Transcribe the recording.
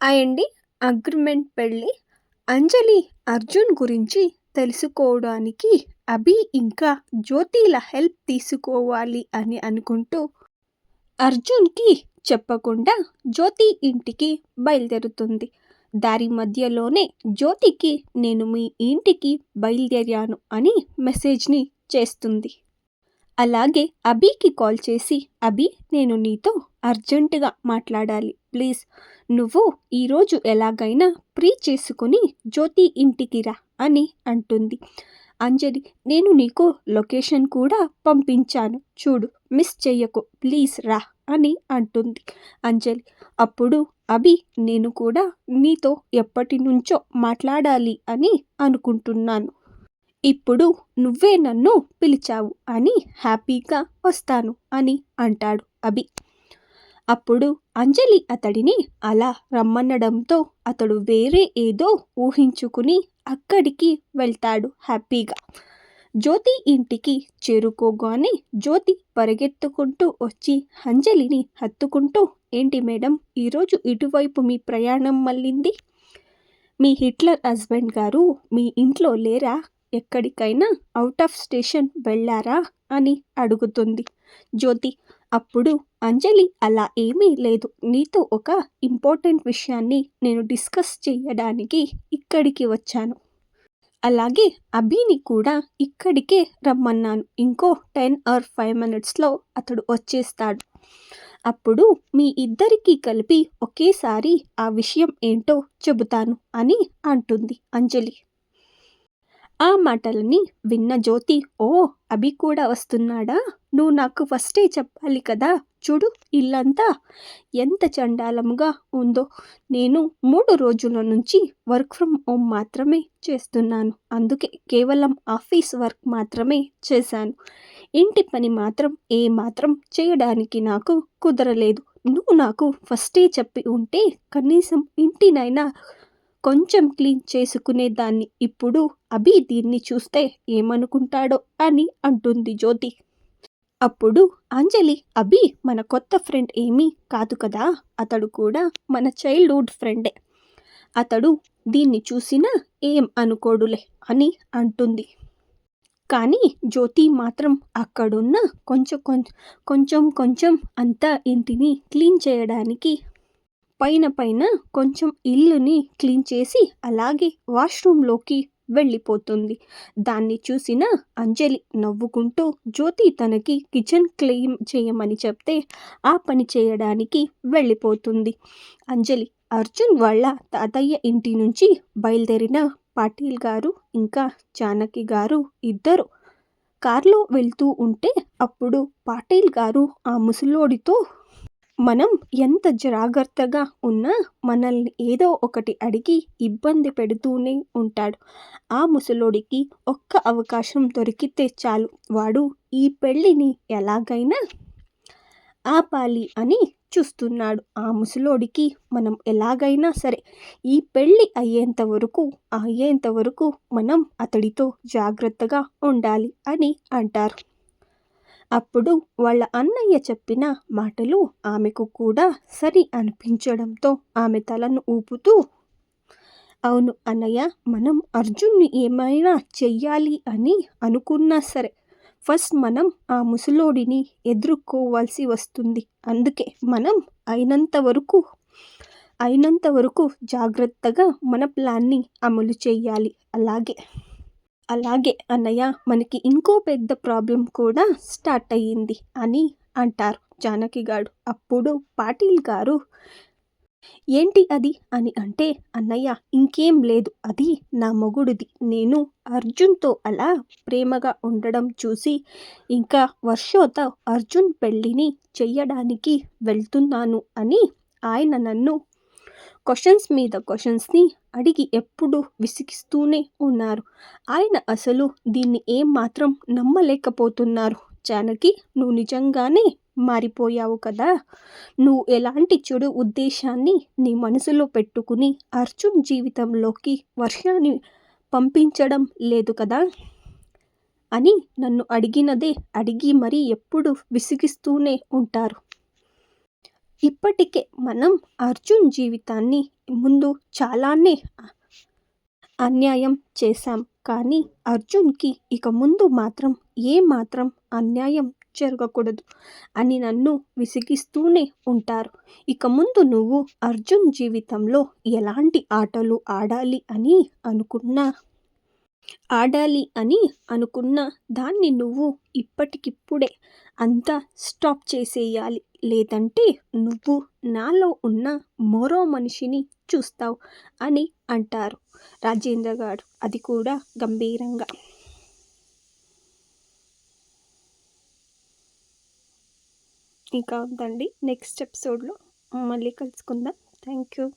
అయండి agreement పెళ్ళి అంజలి అర్జున్ గురించి తెలుసుకోవడానికి అభి ఇంకా జ్యోతిల హెల్ప్ తీసుకోవాలి అని అనుకుంటూ అర్జున్కి చెప్పకుండా జ్యోతి ఇంటికి బయలుదేరుతుంది. దారి మధ్యలోనే జ్యోతికి నేను మీ ఇంటికి బయలుదేరాను అని మెసేజ్ని చేస్తుంది. అలాగే అభికి కాల్ చేసి అభి నేను నీతో అర్జెంటుగా మాట్లాడాలి. ప్లీజ్ నువ్వు ఈరోజు ఎలాగైనా ప్రీ చేసుకుని జ్యోతి ఇంటికి రా అని అంటుంది. అంజలి నేను నీకు లొకేషన్ కూడా పంపించాను. చూడు మిస్ చెయ్యకు. ప్లీజ్ రా అని అంటుంది. అంజలి అప్పుడు అభి నేను కూడా నీతో ఎప్పటి నుంచో మాట్లాడాలి అని అనుకుంటున్నాను. ఇప్పుడు నువ్వే నన్ను పిలిచావు అని హ్యాపీగా వస్తాను అని అంటాడు అభి. అప్పుడు అంజలి అతడిని అలా రమ్మనడంతో అతడు వేరే ఏదో ఊహించుకుని అక్కడికి వెళ్తాడు హ్యాపీగా. జ్యోతి ఇంటికి చేరుకోగానే జ్యోతి పరిగెత్తుకుంటూ వచ్చి అంజలిని హత్తుకుంటూ ఏంటి మేడం ఈరోజు ఇటువైపు మీ ప్రయాణం మళ్ళింది? మీ హిట్లర్ హస్బెండ్ గారు మీ ఇంట్లో లేరా? ఎక్కడికైనా అవుట్ ఆఫ్ స్టేషన్ వెళ్ళారా? అని అడుగుతుంది. జ్యోతి అప్పుడు అంజలి అలా ఏమీ లేదు. నీతో ఒక ఇంపార్టెంట్ విషయాన్ని నేను డిస్కస్ చేయడానికి ఇక్కడికి వచ్చాను. అలాగే అభిని కూడా ఇక్కడికే రమ్మన్నాను. ఇంకో టెన్ ఆర్ ఫైవ్ మినిట్స్లో అతడు వచ్చేస్తాడు. అప్పుడు మీ ఇద్దరికీ కలిపి ఒకేసారి ఆ విషయం ఏంటో చెబుతాను అని అంటుంది అంజలి. ఆ మాటలని విన్న జ్యోతి ఓ అభి కూడా వస్తున్నాడా? నువ్వు నాకు ఫస్టే చెప్పాలి కదా? చూడు ఇల్లంతా ఎంత చండాలముగా ఉందో. నేను మూడు రోజుల నుంచి వర్క్ ఫ్రమ్ హోమ్ మాత్రమే చేస్తున్నాను. అందుకే కేవలం ఆఫీస్ వర్క్ మాత్రమే చేశాను. ఇంటి పని మాత్రం ఏ మాత్రం చేయడానికి నాకు కుదరలేదు. నువ్వు నాకు ఫస్టే చెప్పి ఉంటే కనీసం ఇంటినైనా కొంచెం క్లీన్ చేసుకునేదాన్ని ఇప్పుడు అభి దీన్ని చూస్తే ఏమనుకుంటాడో అని అంటుంది జ్యోతి. అప్పుడు అంజలి అభి మన కొత్త ఫ్రెండ్ ఏమీ కాదు కదా? అతడు కూడా మన చైల్డ్హుడ్ ఫ్రెండే. అతడు దీన్ని చూసినా ఏం అనుకోడులే అని అంటుంది. కానీ జ్యోతి మాత్రం అక్కడున్న కొంచెం కొంచెం కొంచెం అంతా ఇంటిని క్లీన్ చేయడానికి పైన పైన కొంచెం ఇల్లుని క్లీన్ చేసి అలాగే వాష్రూమ్లోకి వెళ్ళిపోతుంది. దాన్ని చూసిన అంజలి నవ్వుకుంటూ జ్యోతి తనకి కిచెన్ క్లీన్ చేయమని చెప్తే ఆ పని చేయడానికి వెళ్ళిపోతుంది. అంజలి అర్జున్ వాళ్ళ తాతయ్య ఇంటి నుంచి బయలుదేరిన పాటిల్ గారు ఇంకా జానకి గారు ఇద్దరు కారులో వెళ్తూ ఉంటే అప్పుడు పాటిల్ గారు ఆ ముసలోడితో మనం ఎంత జాగ్రత్తగా ఉన్నా మనల్ని ఏదో ఒకటి అడిగి ఇబ్బంది పెడుతూనే ఉంటాడు. ఆ ముసలోడికి ఒక్క అవకాశం దొరికితే చాలు. వాడు ఈ పెళ్ళిని ఎలాగైనా ఆపాలి అని చూస్తున్నాడు. ఆ ముసలోడికి మనం ఎలాగైనా సరే ఈ పెళ్ళి అయ్యేంత వరకు అయ్యేంత వరకు మనం అతడితో జాగ్రత్తగా ఉండాలి అని అంటారు. అప్పుడు వాళ్ళ అన్నయ్య చెప్పిన మాటలు ఆమెకు కూడా సరి అనిపించడంతో ఆమె తలను ఊపుతూ అవును అన్నయ్య మనం అర్జున్ని ఏమైనా చెయ్యాలి అని అనుకున్నా సరే ఫస్ట్ మనం ఆ ముసలోడిని ఎదుర్కోవాల్సి వస్తుంది. అందుకే మనం అయినంత వరకు అయినంత వరకు జాగ్రత్తగా మన ప్లాన్ని అమలు చేయాలి అలాగే అలాగే అన్నయ్య మనకి ఇంకో పెద్ద ప్రాబ్లం కూడా స్టార్ట్ అయ్యింది అని అంటారు జానకి గారు. అప్పుడు పాటిల్ గారు ఏంటి అది? అని అంటే అన్నయ్య ఇంకేం లేదు. అది నా మొగుడిది. నేను అర్జున్తో అలా ప్రేమగా ఉండడం చూసి ఇంకా వర్షోత అర్జున్ పెళ్ళిని చెయ్యడానికి వెళ్తున్నాను అని ఆయన నన్ను క్వశ్చన్స్ మీద క్వశ్చన్స్ని అడిగి ఎప్పుడు విసిగిస్తూనే ఉన్నారు. ఆయన అసలు దీన్ని ఏం మాత్రం నమ్మలేకపోతున్నారు. జానకి నువ్వు నిజంగానే మారిపోయావు కదా. నువ్వు ఎలాంటి చెడు ఉద్దేశాన్ని నీ మనసులో పెట్టుకుని అర్జున్ జీవితంలోకి వర్షాన్ని పంపించడం లేదు కదా? అని నన్ను అడిగినదే అడిగి మరీ ఎప్పుడు విసిగిస్తూనే ఉంటారు. ఇప్పటికే మనం అర్జున్ జీవితాన్ని ముందు చాలానే అన్యాయం చేశాం. కానీ అర్జున్కి ఇక ముందు మాత్రం ఏ మాత్రం అన్యాయం జరగకూడదు అని నన్ను విసిగిస్తూనే ఉంటారు. ఇక ముందు నువ్వు అర్జున్ జీవితంలో ఎలాంటి ఆటలు ఆడాలి అని అనుకున్నా ఆడాలి అని అనుకున్న దాన్ని నువ్వు ఇప్పటికిప్పుడే అంతా స్టాప్ చేసేయాలి. లేదంటే నువ్వు నాలో ఉన్న మరో మనిషిని చూస్తావు అని అంటారు రాజేంద్ర గారు. అది కూడా గంభీరంగా. ఇంకా ఉందండి. నెక్స్ట్ ఎపిసోడ్లో మళ్ళీ కలుసుకుందాం. Thank you.